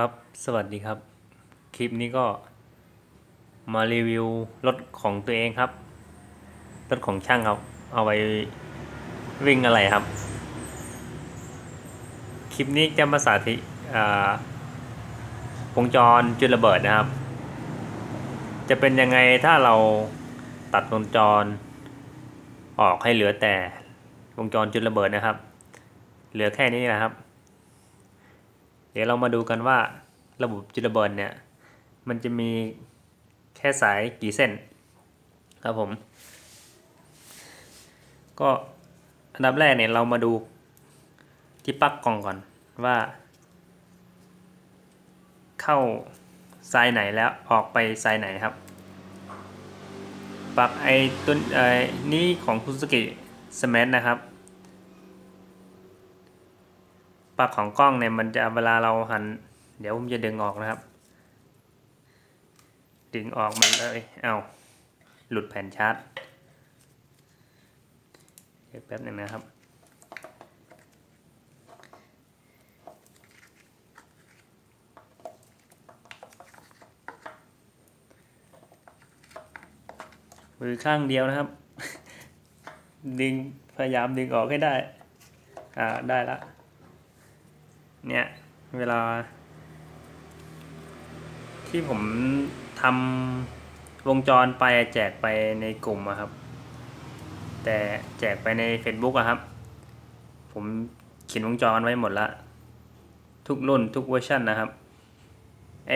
ครับ สวัสดีครับ คลิปนี้ก็มารีวิวรถของตัวเองครับ รถของช่างครับ เอาไว้วิ่งอะไรครับ คลิปนี้จะมาสาธิตวงจรจุดระเบิดนะครับ จะเป็นยังไงถ้าเราตัดวงจร ออกให้เหลือแต่วงจรจุดระเบิดนะครับ เหลือแค่นี้นะครับ เดี๋ยวเรามาดูกันว่าระบบจุดระเบิดเนี่ย มันจะมีแค่สายกี่เส้น ครับผม ก็อันดับแรกเนี่ยเรามาดูที่ปลั๊กกล่องก่อนว่า เข้าสายไหนแล้วออกไปสายไหนครับปลั๊กไอตัวไอนี้ของคุสกิสมาร์ทนะครับ ปลั๊กของกล้องเนี่ยมันจะเวลาเราหัน เดี๋ยวผมจะดึงออกนะครับ ดึงออกมันเลย เอาหลุดแผ่นชาร์จเดี๋ยวแป๊บหนึงนะครับมือข้างเดียวนะครับ ดึงพยายามดึงออกให้ได้ อ่า ได้ละ เนี่ยเวลา ที่ผมทำวงจรไปแจกไปในกลุ่มอะครับ แต่แจกไปใน Facebook อะครับ ผมเขียนวงจรไว้หมดละ ทุกรุ่นทุกเวอร์ชันนะครับไอ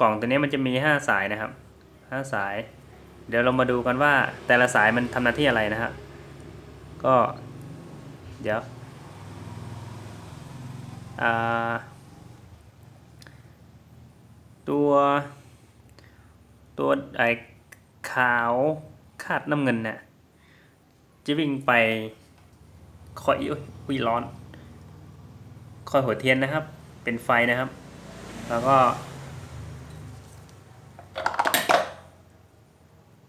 กล่องตัวนี้มันจะมี 5 สายนะครับ 5 สาย เดี๋ยวเรามาดูกันว่าแต่ละสายมันทำหน้าที่อะไรนะครับก็ เดี๋ยว ตัวตัวไอ้ขาวคาดน้ำเงินเนี่ยจะวิ่งไปคอยอุ๊ยอุ๊ยร้อนคอยหัวเทียนนะครับ เป็นไฟนะครับ แล้วก็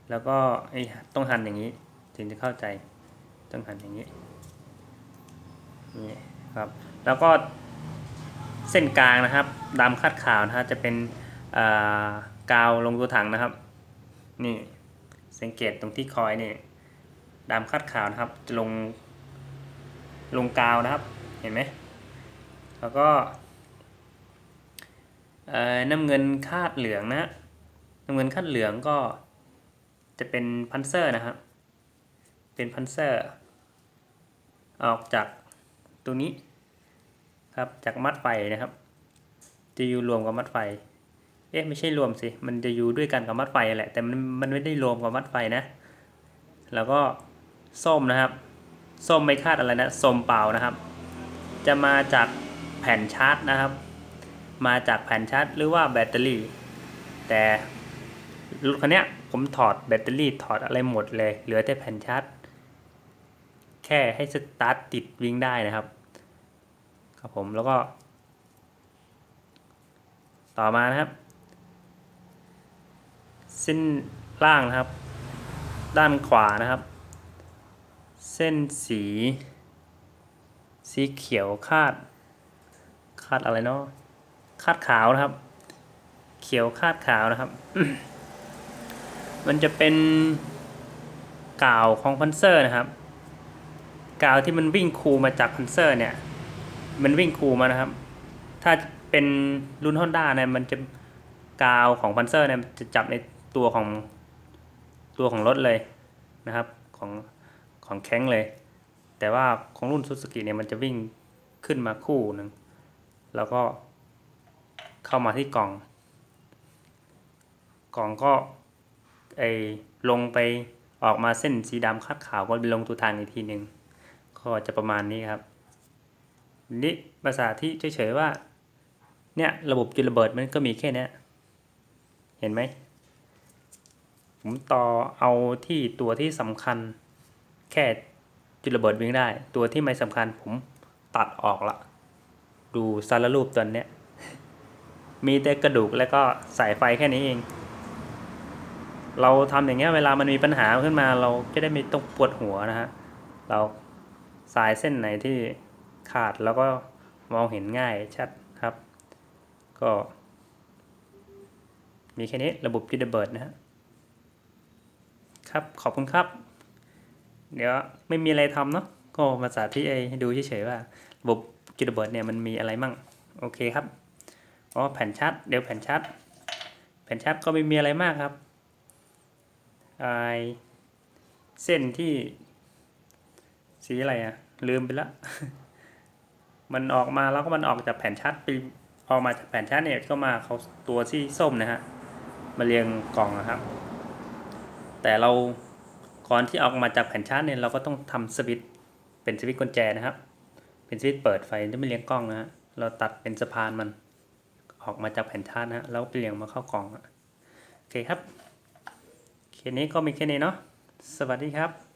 แล้วก็ไอ้ต้องหันอย่างนี้ถึงจะเข้าใจต้องหันอย่างนี้นี่ครับ แล้วก็ เส้นกลางนะครับดำคาดขาวนะฮะจะเป็นกาวลงตัวถังนะครับ นี่สังเกตตรงที่คอยนี่ดำคาดขาวนะครับจะลงลงกาวนะครับเห็นไหมแล้วก็น้ำเงินคาดเหลืองนะฮะน้ำเงินคาดเหลืองก็จะเป็นพันเซอร์นะครับ เป็นพันเซอร์ ออกจากตัวนี้ ครับจากมัดไฟนะครับ จะอยู่รวมกับมัดไฟ เอ๊ะไม่ใช่รวมสิ มันจะอยู่ด้วยกันกับมัดไฟแหละ แต่มันมันไม่ได้รวมกับมัดไฟนะ แล้วก็ส้มนะครับ ส้มไม่คาดอะไรนะ ส้มเปล่านะครับ จะมาจากแผ่นชาร์จนะครับ มาจากแผ่นชาร์จหรือว่าแบตเตอรี่ แต่รถคันนี้ผมถอดแบตเตอรี่ถอดอะไรหมดเลย เหลือแต่แผ่นชาร์จ แค่ให้สตาร์ทติดวิ่งได้นะครับ ครับผมแล้วก็ ต่อมานะครับ เส้นล่างนะครับ ด้านขวานะครับ เส้นสี สีเขียวคาด คาดอะไรเนาะคาดขาวนะครับ เขียวคาดขาวนะครับ มันจะเป็นกาวของพันเซอร์นะครับกาวที่มันวิ่งคูมาจากพันเซอร์เนี่ย มันวิ่งคูมานะครับ ถ้าเป็นรุ่น Honda เนี่ยมันจะกาวของพันเซอร์เนี่ยจะจับในตัวของตัวของรถเลยนะครับของของแข้งเลย แต่ว่าของรุ่นซูซูกิเนี่ยมันจะวิ่งขึ้นมาคู่หนึ่งแล้วก็เข้ามาที่กล่อง กล่องก็ไอลงไปออกมาเส้นสีดำคาดขาวก็ลงตัวทางอีกทีหนึ่งก็จะประมาณนี้ครับ นี่ภาษาที่เฉยๆว่า เนี่ยระบบจุดระเบิดมันก็มีแค่เนี้ยเห็นไหม ผมต่อเอาที่ตัวที่สำคัญแค่จุดระเบิดวิ่งได้ ตัวที่ไม่สำคัญผมตัดออกละ ดูสารรูปตัวเนี้ย มีแต่กระดูกแล้วก็สายไฟแค่นี้เอง เราทำอย่างเงี้ยเวลามันมีปัญหาขึ้นมาเราจะได้ไม่ต้องปวดหัวนะฮะ เราสายเส้นไหนที่ ขาดแล้วก็มองเห็นง่ายชัดครับ ก็ มีแค่นี้ระบบยูดเบิร์ดนะฮะครับขอบคุณครับ เดี๋ยวไม่มีอะไรทำเนาะก็มาสาธิตให้ดูเฉยๆว่า ระบบยูดเบิร์ดเนี่ยมันมีอะไรมั่งโอเคครับอ๋อแผ่นชาร์จเดี๋ยวแผ่นชาร์จแผ่นชาร์จก็ไม่มีอะไรมากครับไอเส้นที่สีอะไรอะลืมไปละ มันออกมาแล้วก็มันออกจากแผ่นชาร์จไปออกมาจากแผ่นชาร์จเนี่ยก็มาเขาตัวที่ส้มนะฮะมาเรียงกล่องนะครับ แต่เราก่อนที่ออกมาจากแผ่นชาร์จเนี่ยเราก็ต้องทำสวิตเป็นสวิตกุญแจนะครับ เป็นสวิตเปิดไฟที่ไม่เลี้ยงกล้องนะฮะเราตัดเป็นสะพานมันออกมาจากแผ่นชาร์จนะฮะแล้วเปลี่ยงมาเข้ากล่องโอเคครับเคสนี้ก็มีแค่นี้เนาะสวัสดีครับ